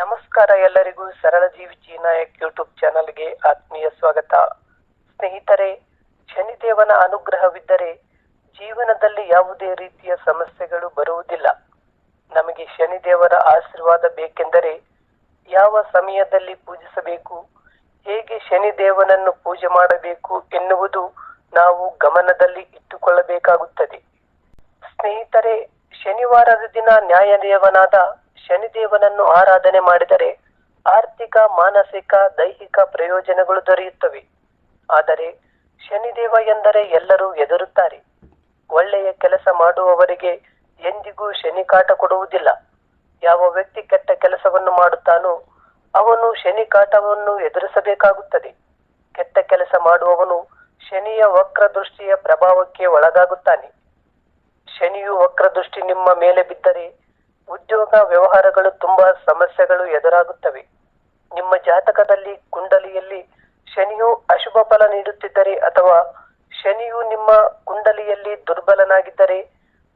ನಮಸ್ಕಾರ ಎಲ್ಲರಿಗೂ. ಸರಳ ಜೀವಿ ನಾಯಕ್ ಯೂಟ್ಯೂಬ್ ಚಾನಲ್ಗೆ ಆತ್ಮೀಯ ಸ್ವಾಗತ. ಸ್ನೇಹಿತರೆ, ಶನಿದೇವನ ಅನುಗ್ರಹವಿದ್ದರೆ ಜೀವನದಲ್ಲಿ ಯಾವುದೇ ರೀತಿಯ ಸಮಸ್ಯೆಗಳು ಬರುವುದಿಲ್ಲ. ನಮಗೆ ಶನಿದೇವರ ಆಶೀರ್ವಾದ ಬೇಕೆಂದರೆ ಯಾವ ಸಮಯದಲ್ಲಿ ಪೂಜಿಸಬೇಕು, ಹೇಗೆ ಶನಿದೇವನನ್ನು ಪೂಜೆ ಮಾಡಬೇಕು ಎನ್ನುವುದು ನಾವು ಗಮನದಲ್ಲಿ ಇಟ್ಟುಕೊಳ್ಳಬೇಕಾಗುತ್ತದೆ. ಸ್ನೇಹಿತರೆ, ಶನಿವಾರದ ದಿನ ನ್ಯಾಯದೇವನಾದ ಶನಿದೇವನನ್ನು ಆರಾಧನೆ ಮಾಡಿದರೆ ಆರ್ಥಿಕ, ಮಾನಸಿಕ, ದೈಹಿಕ ಪ್ರಯೋಜನಗಳು ದೊರೆಯುತ್ತವೆ. ಆದರೆ ಶನಿದೇವ ಎಂದರೆ ಎಲ್ಲರೂ ಎದುರುತ್ತಾರೆ ಒಳ್ಳೆಯ ಕೆಲಸ ಮಾಡುವವರಿಗೆ ಎಂದಿಗೂ ಶನಿ ಕಾಟ ಕೊಡುವುದಿಲ್ಲ. ಯಾವ ವ್ಯಕ್ತಿ ಕೆಟ್ಟ ಕೆಲಸವನ್ನು ಮಾಡುತ್ತಾನೋ ಅವನು ಶನಿ ಕಾಟವನ್ನು ಎದುರಿಸಬೇಕಾಗುತ್ತದೆ. ಕೆಟ್ಟ ಕೆಲಸ ಮಾಡುವವನು ಶನಿಯ ವಕ್ರ ದೃಷ್ಟಿಯ ಪ್ರಭಾವಕ್ಕೆ ಒಳಗಾಗುತ್ತಾನೆ. ಶನಿಯು ವಕ್ರದೃಷ್ಟಿ ನಿಮ್ಮ ಮೇಲೆ ಬಿದ್ದರೆ ಉದ್ಯೋಗ ವ್ಯವಹಾರಗಳು ತುಂಬಾ ಸಮಸ್ಯೆಗಳು ಎದುರಾಗುತ್ತವೆ. ನಿಮ್ಮ ಜಾತಕದಲ್ಲಿ ಕುಂಡಲಿಯಲ್ಲಿ ಶನಿಯು ಅಶುಭ ಫಲ ನೀಡುತ್ತಿದ್ದರೆ ಅಥವಾ ಶನಿಯು ನಿಮ್ಮ ಕುಂಡಲಿಯಲ್ಲಿ ದುರ್ಬಲನಾಗಿದ್ದರೆ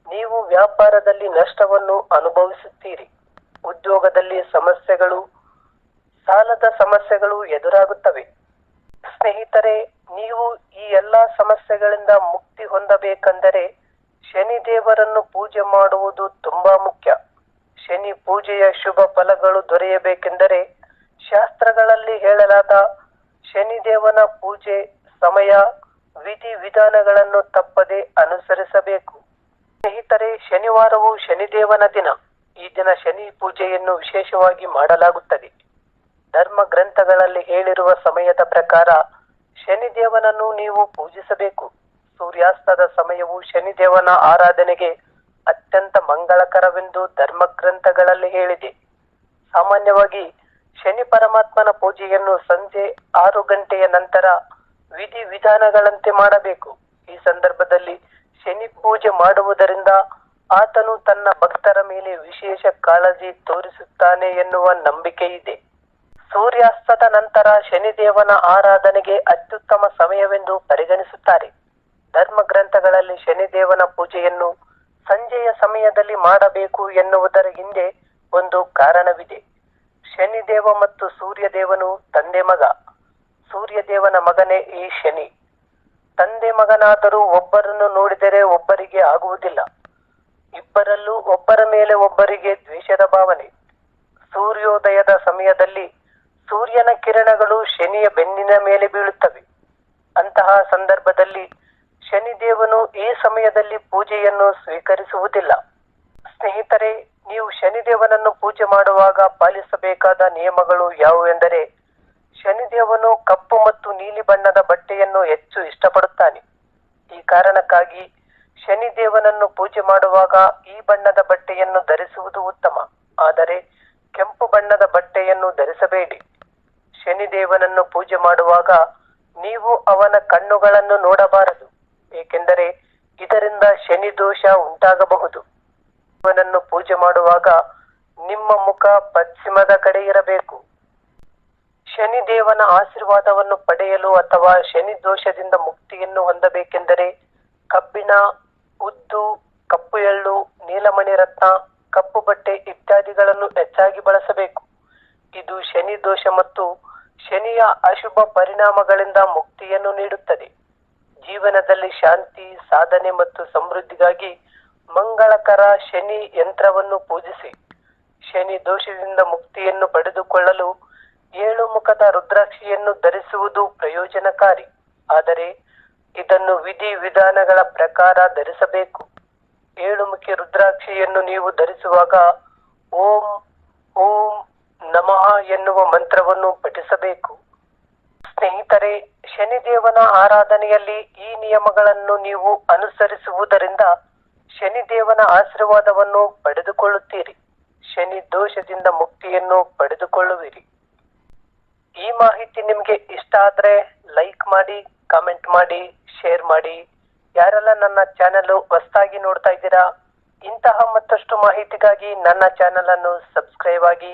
ನೀವು ವ್ಯಾಪಾರದಲ್ಲಿ ನಷ್ಟವನ್ನು ಅನುಭವಿಸುತ್ತೀರಿ. ಉದ್ಯೋಗದಲ್ಲಿ ಸಮಸ್ಯೆಗಳು, ಸಾಲದ ಸಮಸ್ಯೆಗಳು ಎದುರಾಗುತ್ತವೆ. ಸ್ನೇಹಿತರೆ, ನೀವು ಈ ಎಲ್ಲಾ ಸಮಸ್ಯೆಗಳಿಂದ ಮುಕ್ತಿ ಹೊಂದಬೇಕೆಂದರೆ ಶನಿ ದೇವರನ್ನು ಪೂಜೆ ಮಾಡುವುದು ತುಂಬಾ ಮುಖ್ಯ. ಶನಿ ಪೂಜೆಯ ಶುಭ ಫಲಗಳು ದೊರೆಯಬೇಕೆಂದರೆ ಶಾಸ್ತ್ರಗಳಲ್ಲಿ ಹೇಳಲಾದ ಶನಿದೇವನ ಪೂಜೆ ಸಮಯ, ವಿಧಿ ವಿಧಾನಗಳನ್ನು ತಪ್ಪದೆ ಅನುಸರಿಸಬೇಕು. ಸ್ನೇಹಿತರೆ, ಶನಿವಾರವು ಶನಿದೇವನ ದಿನ. ಈ ದಿನ ಶನಿ ಪೂಜೆಯನ್ನು ವಿಶೇಷವಾಗಿ ಮಾಡಲಾಗುತ್ತದೆ. ಧರ್ಮ ಗ್ರಂಥಗಳಲ್ಲಿ ಹೇಳಿರುವ ಸಮಯದ ಪ್ರಕಾರ ಶನಿದೇವನನ್ನು ನೀವು ಪೂಜಿಸಬೇಕು. ಸೂರ್ಯಾಸ್ತದ ಸಮಯವು ಶನಿದೇವನ ಆರಾಧನೆಗೆ ಅತ್ಯಂತ ಮಂಗಳಕರವೆಂದು ಧರ್ಮ ಗ್ರಂಥಗಳಲ್ಲಿ ಹೇಳಿದೆ. ಸಾಮಾನ್ಯವಾಗಿ ಶನಿ ಪರಮಾತ್ಮನ ಪೂಜೆಯನ್ನು ಸಂಜೆ ಆರು ಗಂಟೆಯ ನಂತರ ವಿಧಿ ವಿಧಾನಗಳಂತೆ ಮಾಡಬೇಕು. ಈ ಸಂದರ್ಭದಲ್ಲಿ ಶನಿ ಪೂಜೆ ಮಾಡುವುದರಿಂದ ಆತನು ತನ್ನ ಭಕ್ತರ ಮೇಲೆ ವಿಶೇಷ ಕಾಳಜಿ ತೋರಿಸುತ್ತಾನೆ ಎನ್ನುವ ನಂಬಿಕೆ ಇದೆ. ಸೂರ್ಯಾಸ್ತದ ನಂತರ ಶನಿದೇವನ ಆರಾಧನೆಗೆ ಅತ್ಯುತ್ತಮ ಸಮಯವೆಂದು ಪರಿಗಣಿಸುತ್ತಾರೆ. ಧರ್ಮ ಗ್ರಂಥಗಳಲ್ಲಿ ಶನಿದೇವನ ಪೂಜೆಯನ್ನು ಸಂಜೆಯ ಸಮಯದಲ್ಲಿ ಮಾಡಬೇಕು ಎನ್ನುವುದರ ಹಿಂದೆ ಒಂದು ಕಾರಣವಿದೆ. ಶನಿದೇವ ಮತ್ತು ಸೂರ್ಯದೇವನು ತಂದೆ ಮಗ. ಸೂರ್ಯದೇವನ ಮಗನೇ ಈ ಶನಿ. ತಂದೆ ಮಗನಾದರೂ ಒಬ್ಬರನ್ನು ನೋಡಿದರೆ ಒಬ್ಬರಿಗೆ ಆಗುವುದಿಲ್ಲ. ಇಬ್ಬರಲ್ಲೂ ಒಬ್ಬರ ಮೇಲೆ ಒಬ್ಬರಿಗೆ ದ್ವೇಷದ ಭಾವನೆ. ಸೂರ್ಯೋದಯದ ಸಮಯದಲ್ಲಿ ಸೂರ್ಯನ ಕಿರಣಗಳು ಶನಿಯ ಬೆನ್ನಿನ ಮೇಲೆ ಬೀಳುತ್ತವೆ. ಅಂತಹ ಸಂದರ್ಭದಲ್ಲಿ ಶನಿದೇವನು ಈ ಸಮಯದಲ್ಲಿ ಪೂಜೆಯನ್ನು ಸ್ವೀಕರಿಸುವುದಿಲ್ಲ. ಸ್ನೇಹಿತರೆ, ನೀವು ಶನಿದೇವನನ್ನು ಪೂಜೆ ಮಾಡುವಾಗ ಪಾಲಿಸಬೇಕಾದ ನಿಯಮಗಳು ಯಾವುವೆಂದರೆ, ಶನಿದೇವನು ಕಪ್ಪು ಮತ್ತು ನೀಲಿ ಬಣ್ಣದ ಬಟ್ಟೆಯನ್ನು ಹೆಚ್ಚು ಇಷ್ಟಪಡುತ್ತಾನೆ. ಈ ಕಾರಣಕ್ಕಾಗಿ ಶನಿದೇವನನ್ನು ಪೂಜೆ ಮಾಡುವಾಗ ಈ ಬಣ್ಣದ ಬಟ್ಟೆಯನ್ನು ಧರಿಸುವುದು ಉತ್ತಮ. ಆದರೆ ಕೆಂಪು ಬಣ್ಣದ ಬಟ್ಟೆಯನ್ನು ಧರಿಸಬೇಡಿ. ಶನಿದೇವನನ್ನು ಪೂಜೆ ಮಾಡುವಾಗ ನೀವು ಅವನ ಕಣ್ಣುಗಳನ್ನು ನೋಡಬಾರದು. ಏಕೆಂದರೆ ಇದರಿಂದ ಶನಿ ದೋಷ ಉಂಟಾಗಬಹುದು. ಅವನನ್ನು ಪೂಜೆ ಮಾಡುವಾಗ ನಿಮ್ಮ ಮುಖ ಪಶ್ಚಿಮದ ಕಡೆ ಇರಬೇಕು. ಶನಿ ದೇವನ ಆಶೀರ್ವಾದವನ್ನು ಪಡೆಯಲು ಅಥವಾ ಶನಿ ದೋಷದಿಂದ ಮುಕ್ತಿಯನ್ನು ಹೊಂದಬೇಕೆಂದರೆ ಕಬ್ಬಿಣ, ಉದ್ದು, ಕಪ್ಪು ಎಳ್ಳು, ನೀಲಮಣಿ ರತ್ನ, ಕಪ್ಪು ಬಟ್ಟೆ ಇತ್ಯಾದಿಗಳನ್ನು ಹೆಚ್ಚಾಗಿ ಬಳಸಬೇಕು. ಇದು ಶನಿ ದೋಷ ಮತ್ತು ಶನಿಯ ಅಶುಭ ಪರಿಣಾಮಗಳಿಂದ ಮುಕ್ತಿಯನ್ನು ನೀಡುತ್ತದೆ. ಜೀವನದಲ್ಲಿ ಶಾಂತಿ, ಸಾಧನೆ ಮತ್ತು ಸಮೃದ್ಧಿಗಾಗಿ ಮಂಗಳಕರ ಶನಿ ಯಂತ್ರವನ್ನು ಪೂಜಿಸಿ. ಶನಿ ದೋಷದಿಂದ ಮುಕ್ತಿಯನ್ನು ಪಡೆದುಕೊಳ್ಳಲು ಏಳು ಮುಖದ ರುದ್ರಾಕ್ಷಿಯನ್ನು ಧರಿಸುವುದು ಪ್ರಯೋಜನಕಾರಿ. ಆದರೆ ಇದನ್ನು ವಿಧಿ ವಿಧಾನಗಳ ಪ್ರಕಾರ ಧರಿಸಬೇಕು. ಏಳುಮುಖಿ ರುದ್ರಾಕ್ಷಿಯನ್ನು ನೀವು ಧರಿಸುವಾಗ ಓಂ ಓಂ ನಮಃ ಎನ್ನುವ ಮಂತ್ರವನ್ನು ಪಠಿಸಬೇಕು. ಸ್ನೇಹಿತರೆ, ಶನಿದೇವನ ಆರಾಧನೆಯಲ್ಲಿ ಈ ನಿಯಮಗಳನ್ನು ನೀವು ಅನುಸರಿಸುವುದರಿಂದ ಶನಿದೇವನ ಆಶೀರ್ವಾದವನ್ನು ಪಡೆದುಕೊಳ್ಳುತ್ತೀರಿ. ಶನಿ ದೋಷದಿಂದ ಮುಕ್ತಿಯನ್ನು ಪಡೆದುಕೊಳ್ಳುವಿರಿ. ಈ ಮಾಹಿತಿ ನಿಮಗೆ ಇಷ್ಟ ಆದರೆ ಲೈಕ್ ಮಾಡಿ, ಕಾಮೆಂಟ್ ಮಾಡಿ, ಶೇರ್ ಮಾಡಿ. ಯಾರೆಲ್ಲ ನನ್ನ ಚಾನೆಲ್ ಹೊಸದಾಗಿ ನೋಡ್ತಾ ಇದ್ದೀರಾ, ಇಂತಹ ಮತ್ತಷ್ಟು ಮಾಹಿತಿಗಾಗಿ ನನ್ನ ಚಾನೆಲ್ ಅನ್ನು ಸಬ್ಸ್ಕ್ರೈಬ್ ಆಗಿ